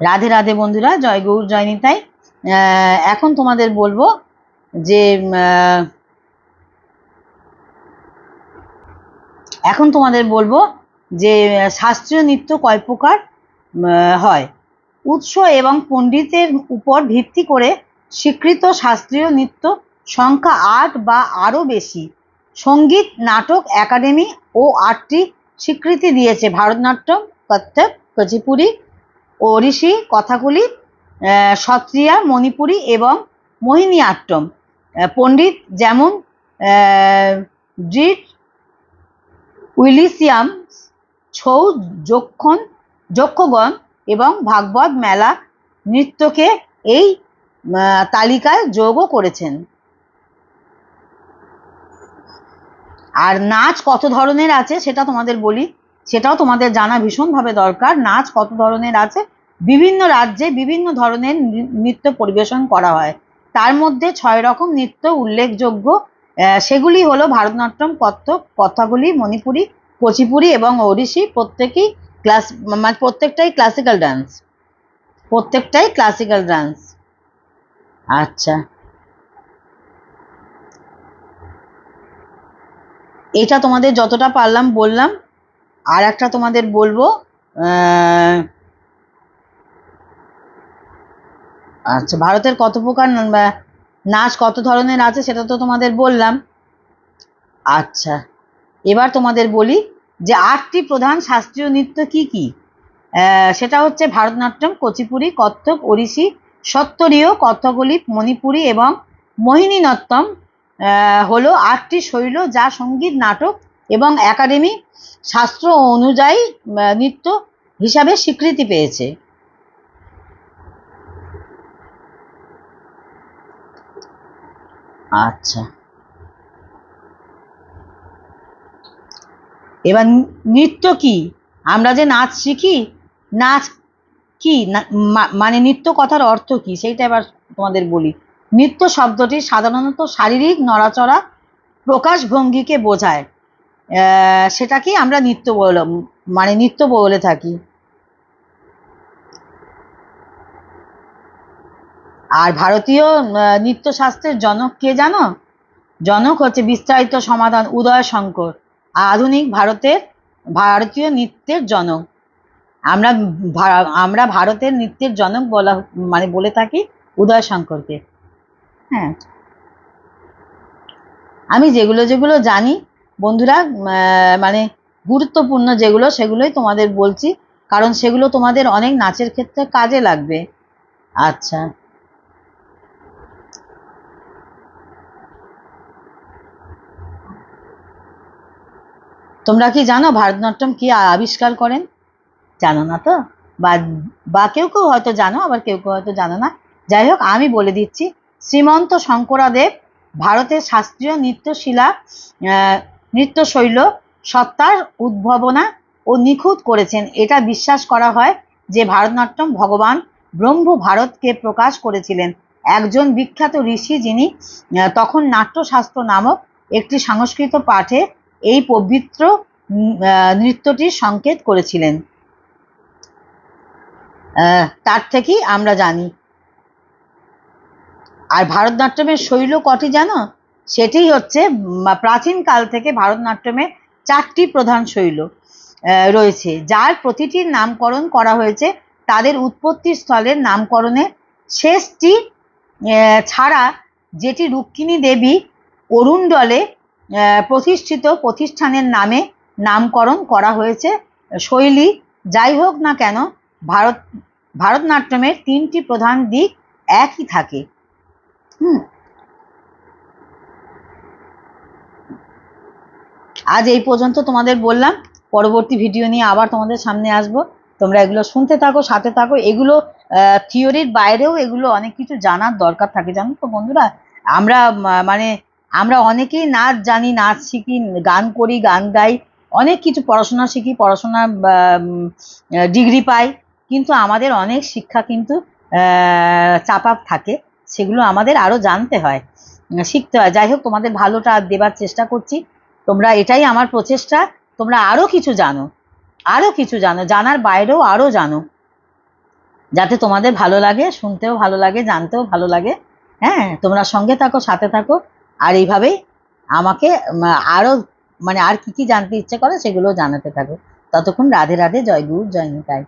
রাধে রাধে বন্ধুরা, জয় গৌর, জয় নিতাই। এখন তোমাদের বলব যে এখন তোমাদের বলব যে, শাস্ত্রীয় নৃত্য কয় প্রকার হয়? উৎস এবং পণ্ডিতের উপর ভিত্তি করে স্বীকৃত শাস্ত্রীয় নৃত্য সংখ্যা আট বা আরও বেশি। সংগীত, নাটক, একাডেমি ও আটটি স্বীকৃতি দিয়েছে ভারতনাট্যম, কত্থক কুচিপুড়ি ওড়িশি কথাকুলি সত্রিয়া মণিপুরি এবং মোহিনীআট্যম আহ, পণ্ডিত যেমন ড্রিট উইলিসিয়াম ছৌ যক্ষণ যক্ষগণ এবং ভাগবত মেলা নৃত্যকে এই তালিকায় যোগও করেছেন। আর নাচ কত ধরনের আছে সেটা তোমাদের বলি। সেটাও তোমাদের জানা ভীষণভাবে দরকার। নাচ কত ধরনের আছে? বিভিন্ন রাজ্যে বিভিন্ন ধরনের নৃত্য পরিবেশন করা হয়। তার মধ্যে ছয় রকম নৃত্য উল্লেখযোগ্য। সেগুলি হলো ভারতনাট্যম, কত্থক, কথাগুলি, মণিপুরি কুচিপুড়ি এবং ওড়িশি। প্রত্যেকেই ক্লাস মানে প্রত্যেকটাই ক্লাসিক্যাল ডান্স প্রত্যেকটাই ক্লাসিক্যাল ডান্স আচ্ছা। এটা তোমাদের যতটা পারলাম বললাম। আর একটা তোমাদের বলব আচ্ছা ভারতের কত প্রকার নাচ কত ধরনের আছে সেটা তো তোমাদের বললাম। আচ্ছা এবার তোমাদের বলি যে আটটি প্রধান শাস্ত্রীয় নৃত্য কি কি? সেটা হচ্ছে ভারতনাট্যম কুচিপুড়ি কত্থক ওড়িশি সত্তরীয় কথকলি মণিপুরি এবং মোহিনীনট্যম আহ, হলো আটটি শৈল যা সংগীত নাটক এবং একাডেমি শাস্ত্র অনুযায়ী নৃত্য হিসাবে স্বীকৃতি পেয়েছে। আচ্ছা। এবার নৃত্য কি? আমরা যে নাচ শিখি, নাচ কি? মানে নৃত্য কথার অর্থ কি? সেইটা এবার তোমাদের বলি। নৃত্য শব্দটি সাধারণত শারীরিক নড়াচড়া প্রকাশভঙ্গিকে বোঝায়। সেটাকেই আমরা নৃত্য বলে মানে নৃত্য বলে থাকি। আর ভারতীয় নৃত্যশাস্ত্রের জনক কে জানো? জনক হচ্ছে বিস্তারিত সমাধান উদয় শঙ্কর, আধুনিক ভারতের, ভারতীয় নৃত্যের জনক। আমরা আমরা ভারতের নৃত্যের জনক বলা মানে বলে থাকি উদয় শঙ্করকে। হ্যাঁ। আমি যেগুলো যেগুলো জানি বন্ধুরা মানে গুরুত্বপূর্ণ যেগুলো সেগুলোই তোমাদের বলছি। কারণ সেগুলো তোমাদের অনেক নাচের ক্ষেত্রে কাজে লাগবে। আচ্ছা। তোমরা কি জানো ভারতনাট্যম কি আবিষ্কার করেন? জানো না তো? বা বা কেউ কেউ হয়তো জানো আবার কেউ কেউ হয়তো জানো না। যাই হোক আমি বলে দিচ্ছি শ্রীমন্ত শঙ্করাদেব ভারতের শাস্ত্রীয় নৃত্যশিলা আহ, নৃত্যশৈল সত্তার উদ্ভাবনা ও নিখুঁত করেছেন। এটা বিশ্বাস করা হয় যে ভারতনাট্যম ভগবান ব্রহ্ম ভারতকে প্রকাশ করেছিলেন। একজন বিখ্যাত ঋষি যিনি তখন নাট্যশাস্ত্র নামক একটি সংস্কৃত পাঠে এই পবিত্র নৃত্যটির সংকেত করেছিলেন। তার থেকেই আমরা জানি। আর ভারতনাট্যমের শৈল কটি জানো? সেটি হচ্ছে প্রাচীন কাল থেকে ভারতনাট্যমের চারটি প্রধান শৈল রয়েছে। যার প্রতিটির নামকরণ করা হয়েছে, তাদের উৎপত্তি স্থলের নামকরণে। শেষটি ছাড়া যেটি রুক্মিণী দেবী অরুণ্ডলে প্রতিষ্ঠিত প্রতিষ্ঠানের নামে নামকরণ করা হয়েছে শৈলী। যাই হোক না কেন, ভারত, ভারতনাট্যমের তিনটি প্রধান দিক একই থাকে। হুম। আজ এই পর্যন্ত তোমাদের বললাম, পরবর্তী ভিডিও নিয়ে আবার তোমাদের সামনে আসব। তোমরা এগুলো শুনতে থাকো, সাথে থাকো। এগুলো থিওরির বাইরেও এগুলো অনেক কিছু জানার দরকার থাকে, জানো তো বন্ধুরা? আমরা মানে আমরা অনেকেই নাচ জানি, নাচ শিখি, গান করি, গান গাই, অনেক কিছু পড়াশোনা শিখি, পড়াশোনা ডিগ্রি পাই, কিন্তু আমাদের অনেক শিক্ষা কিন্তু চাপা থাকে, সেগুলো আমাদের আরও জানতে হয়, শিখতে হয়। যাই হোক, তোমাদের ভালোটা দেবার চেষ্টা করছি। তোমরা এটাই আমার প্রচেষ্টা। তোমরা আরও কিছু জানো আরও কিছু জানো জানার বাইরেও আরও জানো। যাতে তোমাদের ভালো লাগে শুনতেও ভালো লাগে জানতেও ভালো লাগে। হ্যাঁ তোমরা সঙ্গে থাকো সাথে থাকো। আর এইভাবেই আমাকে উম, আরও মানে আর কি কি জানতে ইচ্ছে করে সেগুলো জানাতে থাকো। ততক্ষণ রাধে রাধে জয় গুরু জয় নিতাই।